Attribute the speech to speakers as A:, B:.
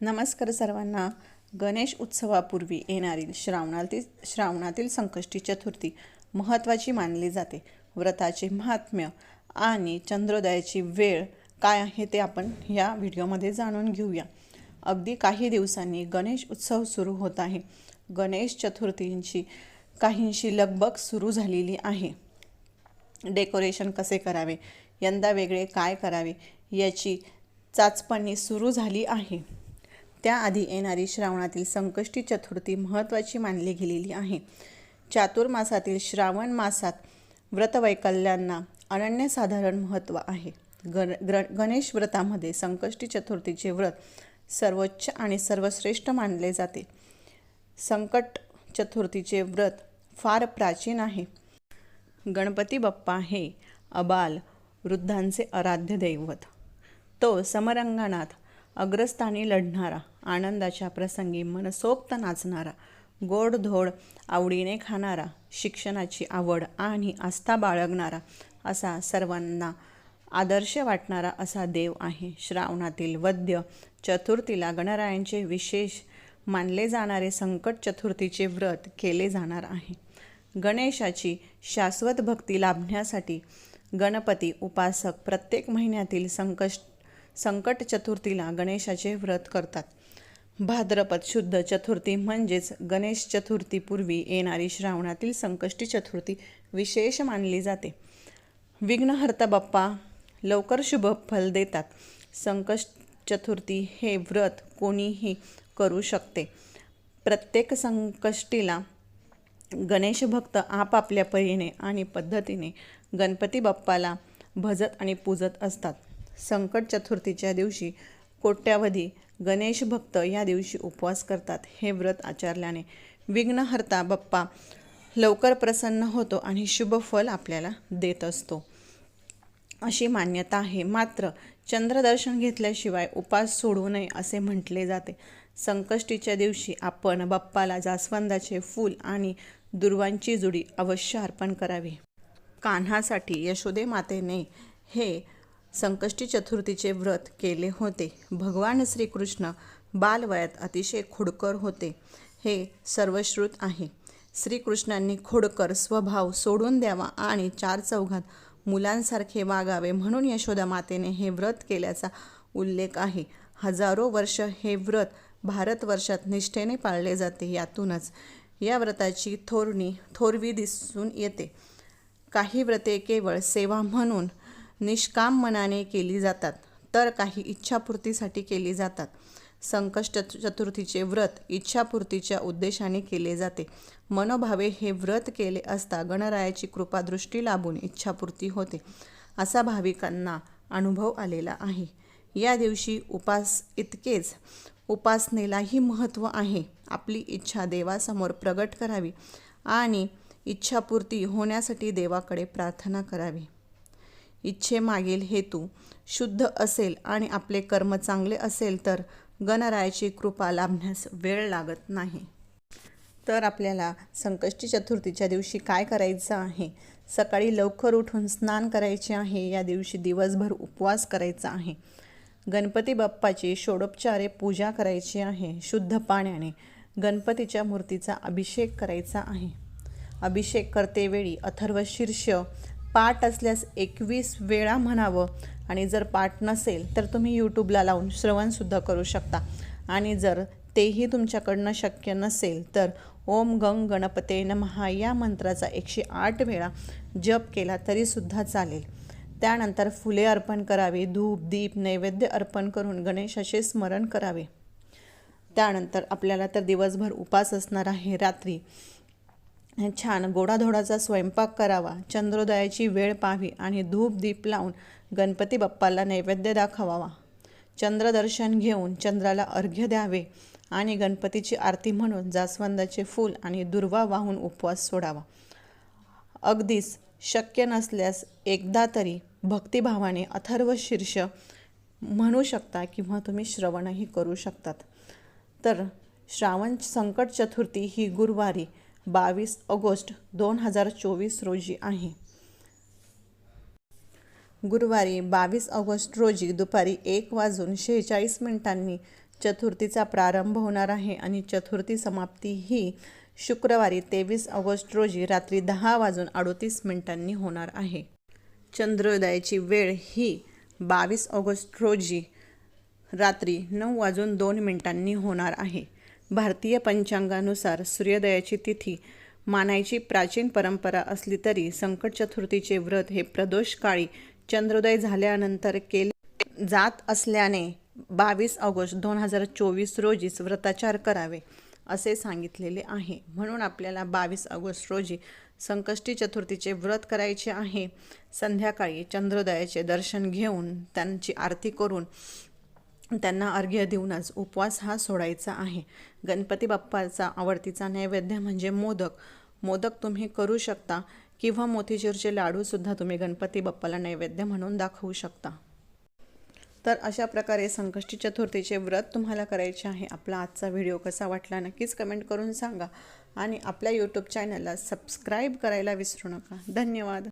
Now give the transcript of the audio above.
A: नमस्कार सर्वांना. गणेश उत्सवापूर्वी येणारी श्रावणातील श्रावणातील संकष्टी चतुर्थी महत्त्वाची मानली जाते. व्रताचे महात्म्य आणि चंद्रोदयाची वेळ काय आहे ते आपण या व्हिडिओमध्ये जाणून घेऊया. अगदी काही दिवसांनी गणेश उत्सव सुरू होत आहे. गणेश चतुर्थींची काहींशी लगबग सुरू झालेली आहे. डेकोरेशन कसे करावे? यंदा वेगळे काय करावे? याची चाचपणी सुरू झाली आहे. त्याआधी येणारी श्रावणातील संकष्टी चतुर्थी महत्त्वाची मानली गेलेली आहे. चातुर्मासातील श्रावण मासात व्रतवैकल्यांना अनन्यसाधारण महत्त्व आहे. गण ग्र गणेश व्रतामध्ये संकष्टी चतुर्थीचे व्रत सर्वोच्च आणि सर्वश्रेष्ठ मानले जाते. संकट चतुर्थीचे व्रत फार प्राचीन आहे. गणपती बाप्पा हे अबाल वृद्धांचे आराध्य दैवत. तो समरंगणात अग्रस्थानी लढणारा आनंदाच्या प्रसंगी मनसोक्त नाचणारा गोडधोड आवडीने खाणारा शिक्षणाची आवड आणि आस्था बाळगणारा असा सर्वांना आदर्श वाटणारा असा देव आहे. श्रावणातील वद्य चतुर्थीला गणरायांचे विशेष मानले जाणारे संकट चतुर्थीचे व्रत केले जाणार आहे. गणेशाची शाश्वत भक्ती लाभण्यासाठी गणपती उपासक प्रत्येक महिन्यातील संकष्ट संकट चतुर्थीला गणेशाचे व्रत करतात. भाद्रपद शुद्ध चतुर्थी म्हणजेच गणेश चतुर्थीपूर्वी येणारी श्रावणातील संकष्टी चतुर्थी विशेष मानली जाते. विघ्नहर्ता बाप्पा लवकर शुभ फल देतात. संकष्ट चतुर्थी हे व्रत कोणीही करू शकते. प्रत्येक संकष्टीला गणेश भक्त आपापल्या परीने आणि पद्धतीने गणपती बाप्पाला भजत आणि पूजत असतात. संकट चतुर्थीच्या दिवशी कोट्यावधी गणेश भक्त या दिवशी उपवास करतात हे व्रत आचरल्याने विघ्नहर्ता बाप्पा लवकर प्रसन्न होतो आणि शुभ फल आपल्याला देत असतो. अशी मान्यता आहे. मात्र चंद्रदर्शन घेतल्याशिवाय उपास सोडू नये असे म्हटले जाते. संकष्टीच्या दिवशी आपण बाप्पाला जास्वंदाचे फूल आणि दुर्वांची जुडी अवश्य अर्पण करावी. कान्हासाठी यशोदे मातेने हे संकष्टी चतुर्थीचे व्रत केले होते. भगवान श्रीकृष्ण बालवयात अतिशय खोडकर होते. हे सर्वश्रुत आहे. श्रीकृष्णांनी खोडकर स्वभाव सोडून द्यावा आणि चार चौघात मुलांसारखे वागावे म्हणून यशोदा मातेने हे व्रत केल्याचा उल्लेख आहे. हजारो वर्ष हे व्रत भारतवर्षात निष्ठेने पाळले जाते. यातूनच या व्रताची थोरणी थोरवी दिसून येते. काही व्रते केवळ सेवा म्हणून निष्काम मनाने केली जातात तर काही इच्छापूर्तीसाठी केली जातात. संकष्ट चतुर्थीचे व्रत इच्छापूर्तीच्या उद्देशाने केले जाते. मनोभावे हे व्रत केले असता गणरायाची कृपादृष्टी लाभून इच्छापूर्ती होते असा भाविकांना अनुभव आलेला आहे. या दिवशी उपास इतकेच. उपासनेलाही महत्त्व आहे. आपली इच्छा देवासमोर प्रगट करावी आणि इच्छापूर्ती होण्यासाठी देवाकडे प्रार्थना करावी. इच्छेमागील हेतू शुद्ध असेल आणि आपले कर्म चांगले असेल तर गणरायाची कृपा लाभण्यास वेळ लागत नाही. तर आपल्याला संकष्टी चतुर्थीच्या दिवशी काय करायचं आहे? सकाळी लवकर उठून स्नान करायचे आहे. या दिवशी दिवसभर उपवास करायचा आहे. गणपती बाप्पाची षोडोपचारे पूजा करायची आहे. शुद्ध पाण्याने गणपतीच्या मूर्तीचा अभिषेक करायचा आहे. अभिषेक करतेवेळी अथर्व शीर्ष पाठ असल्यास एकवीस वेळा म्हणावं. आणि जर पाठ नसेल तर तुम्ही यूट्यूबला लावून श्रवणसुद्धा करू शकता. आणि जर तेही तुमच्याकडनं शक्य नसेल तर ओम गंग गणपते नमहा या मंत्राचा एकशे आठ वेळा जप केला तरीसुद्धा चालेल. त्यानंतर फुले अर्पण करावे धूप दीप नैवेद्य अर्पण करून गणेशाचे स्मरण करावे. त्यानंतर आपल्याला तर दिवसभर उपास असणार आहे रात्री छान गोडाधोडाचा स्वयंपाक करावा चंद्रोदयाची वेळ पाहावी आणि धूप दीप लावून गणपती बाप्पाला नैवेद्य दाखवावा. चंद्रदर्शन घेऊन चंद्राला अर्घ्य द्यावे आणि गणपतीची आरती म्हणून जास्वंदाचे फूल आणि दुर्वा वाहून उपवास सोडावा. अगदीच शक्य नसल्यास एकदा तरी भक्तिभावाने अथर्व शीर्ष म्हणू शकता किंवा तुम्ही श्रवणही करू शकतात. तर श्रावण संकट चतुर्थी ही गुरुवारी बावीस ऑगस्ट दोन हजार चोवीस रोजी आहे. गुरुवारी बावीस ऑगस्ट रोजी दुपारी एक वाजून शेहेचाळीस मिनिटांनी चतुर्थीचा प्रारंभ होणार आहे आणि चतुर्थी समाप्ती ही शुक्रवारी तेवीस ऑगस्ट रोजी रात्री दहा वाजून अडोतीस मिनिटांनी होणार आहे. चंद्रोदयाची वेळ ही बावीस ऑगस्ट रोजी रात्री नऊ वाजून दोन मिनिटांनी होणार आहे. भारतीय पंचांगानुसार सूर्योदयाची तिथी मानायची प्राचीन परंपरा असली तरी संकट चतुर्थीचे व्रत हे प्रदोष काळी चंद्रोदय झाल्यानंतर केले जात असल्याने बावीस ऑगस्ट दोन हजार चोवीस रोजीच व्रताचार करावे असे सांगितलेले आहे. म्हणून आपल्याला बावीस ऑगस्ट रोजी संकष्टी चतुर्थीचे व्रत करायचे आहे. संध्याकाळी चंद्रोदयाचे दर्शन घेऊन त्यांची आरती करून त्यांना अर्घ्य देऊनच उपवास हा सोडायचा आहे. गणपती बाप्पाचा आवडतीचा नैवेद्य म्हणजे मोदक. मोदक तुम्ही करू शकता किंवा मोतीचूरचे लाडूसुद्धा तुम्ही गणपती बाप्पाला नैवेद्य म्हणून दाखवू शकता. तर अशा प्रकारे संकष्टी चतुर्थीचे व्रत तुम्हाला करायचे आहे. आपला आजचा व्हिडिओ कसा वाटला नक्कीच कमेंट करून सांगा. आणि आपल्या यूट्यूब चॅनलला सबस्क्राईब करायला विसरू नका. धन्यवाद.